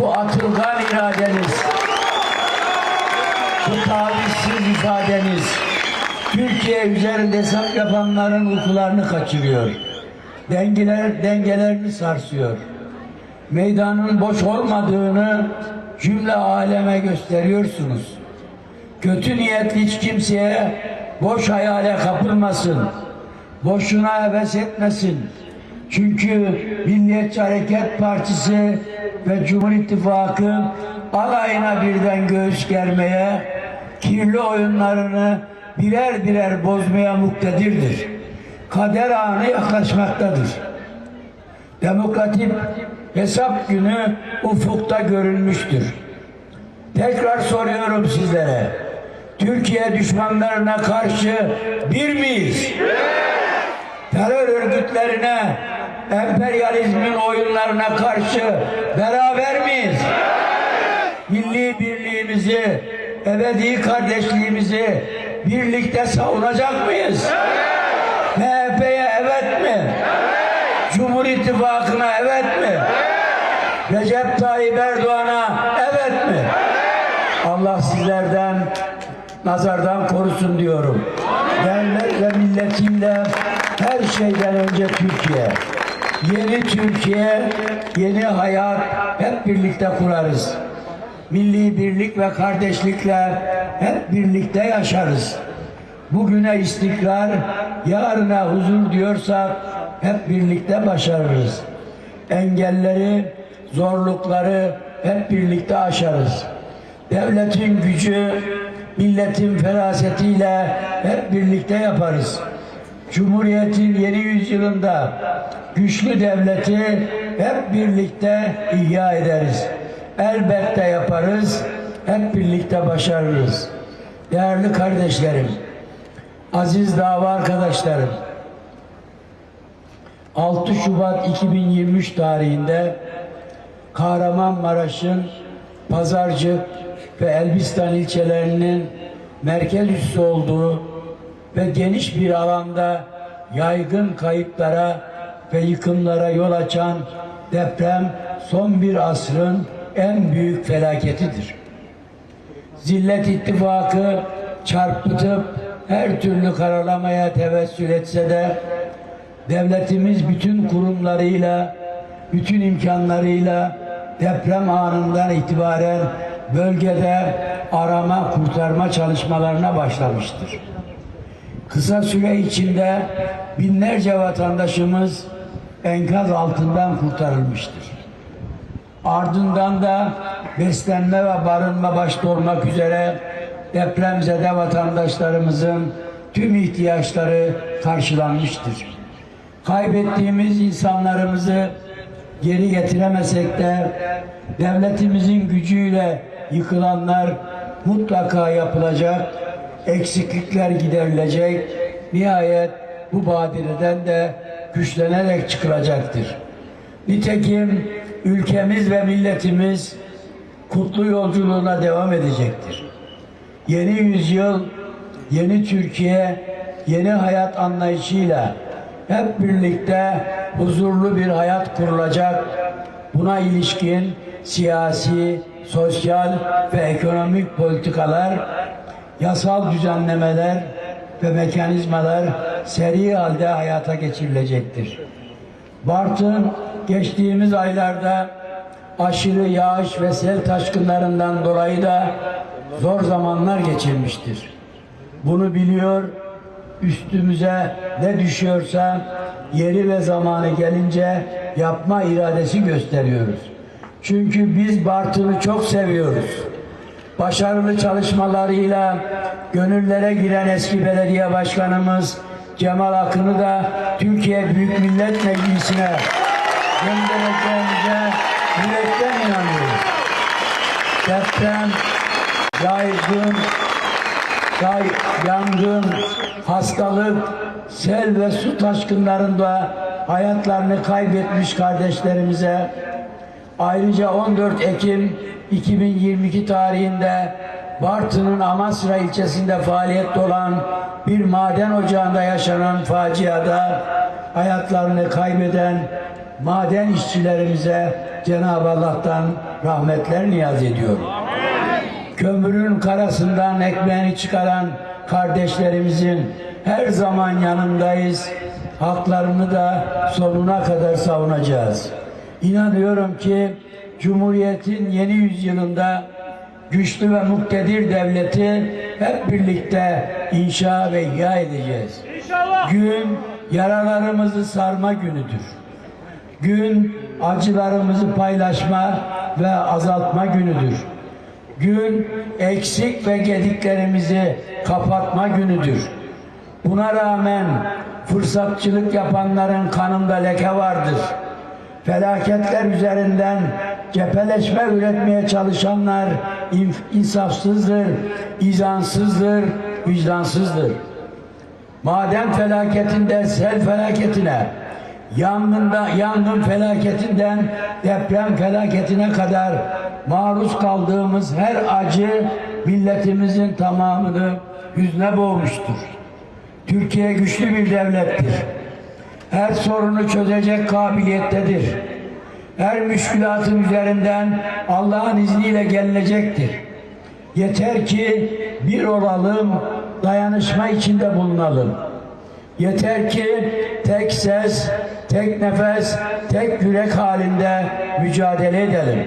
bu atılgan iradeniz, bu tavizsiz ifadeniz Türkiye üzerinde hesap yapanların uykularını kaçırıyor. Dengeler, dengelerini sarsıyor. Meydanın boş olmadığını cümle aleme gösteriyorsunuz. Kötü niyetli hiç kimseye boş hayale kapılmasın. Boşuna heves etmesin. Çünkü Milliyetçi Hareket Partisi ve Cumhur İttifakı alayına birden göğüs germeye, kirli oyunlarını birer birer bozmaya muktedirdir. Kader anı yaklaşmaktadır. Demokratik hesap günü ufukta görülmüştür. Tekrar soruyorum sizlere. Türkiye düşmanlarına karşı bir miyiz? Terör örgütlerine, emperyalizmin oyunlarına karşı beraber miyiz? Milli birliğimizi, ebedi kardeşliğimizi birlikte savunacak mıyız? MHP'ye evet mi? Cumhur İttifakı'na evet mi? Recep Tayyip Erdoğan'a evet mi? Allah sizlerden nazardan korusun diyorum. Devlet ve milletiyle her şeyden önce Türkiye. Yeni Türkiye, yeni hayat hep birlikte kurarız. Milli birlik ve kardeşlikle hep birlikte yaşarız. Bugüne istikrar, yarına huzur diyorsak hep birlikte başarırız. Engelleri, zorlukları hep birlikte aşarız. Devletin gücü, milletin ferasetiyle hep birlikte yaparız. Cumhuriyetin yeni yüzyılında güçlü devleti hep birlikte ihya ederiz. Elbette yaparız, hep birlikte başarırız. Değerli kardeşlerim, aziz dava arkadaşlarım, 6 Şubat 2023 tarihinde Kahramanmaraş'ın Pazarcık ve Elbistan ilçelerinin merkez üssü olduğu ve geniş bir alanda yaygın kayıplara ve yıkımlara yol açan deprem son bir asrın en büyük felaketidir. Zillet ittifakı çarpıtıp her türlü karalamaya tevessül etse de devletimiz bütün kurumlarıyla, bütün imkanlarıyla deprem anından itibaren bölgede arama kurtarma çalışmalarına başlamıştır. Kısa süre içinde binlerce vatandaşımız enkaz altından kurtarılmıştır. Ardından da beslenme ve barınma başta olmak üzere depremzede vatandaşlarımızın tüm ihtiyaçları karşılanmıştır. Kaybettiğimiz insanlarımızı geri getiremesek de devletimizin gücüyle yıkılanlar mutlaka yapılacak, eksiklikler giderilecek, nihayet bu badireden de güçlenerek çıkılacaktır. Nitekim ülkemiz ve milletimiz kutlu yolculuğuna devam edecektir. Yeni yüzyıl, yeni Türkiye, yeni hayat anlayışıyla hep birlikte huzurlu bir hayat kurulacak. Buna ilişkin siyasi, sosyal ve ekonomik politikalar, yasal düzenlemeler ve mekanizmalar seri halde hayata geçirilecektir. Bartın geçtiğimiz aylarda aşırı yağış ve sel taşkınlarından dolayı da zor zamanlar geçirmiştir. Bunu biliyor, üstümüze ne düşüyorsa yeri ve zamanı gelince yapma iradesi gösteriyoruz. Çünkü biz Bartın'ı çok seviyoruz. Başarılı çalışmalarıyla gönüllere giren eski belediye başkanımız Cemal Akın'ı da Türkiye Büyük Millet Meclisi'ne göndereceğimize yürekten inanıyoruz. Deprem, yaygın, yay, yangın, hastalık, sel ve su taşkınlarında hayatlarını kaybetmiş kardeşlerimize ayrıca 14 Ekim 2022 tarihinde Bartın'ın Amasra ilçesinde faaliyette olan bir maden ocağında yaşanan faciada hayatlarını kaybeden maden işçilerimize Cenab-ı Allah'tan rahmetler niyaz ediyorum. Kömürün karasından ekmeğini çıkaran kardeşlerimizin her zaman yanındayız. Haklarını da sonuna kadar savunacağız. İnanıyorum ki Cumhuriyet'in yeni yüzyılında güçlü ve muktedir devleti hep birlikte inşa ve ihya edeceğiz. Gün yaralarımızı sarma günüdür. Gün acılarımızı paylaşma ve azaltma günüdür. Gün eksik ve gediklerimizi kapatma günüdür. Buna rağmen fırsatçılık yapanların kanında leke vardır. Felaketler üzerinden cepheleşme üretmeye çalışanlar insafsızdır, izansızdır, vicdansızdır. Maden felaketinde sel felaketine, yangında yangın felaketinden deprem felaketine kadar maruz kaldığımız her acı milletimizin tamamını hüzne boğmuştur. Türkiye güçlü bir devlettir. Her sorunu çözecek kabiliyettedir. Her müşkülatın üzerinden Allah'ın izniyle gelinecektir. Yeter ki bir olalım, dayanışma içinde bulunalım. Yeter ki tek ses, tek nefes, tek yürek halinde mücadele edelim.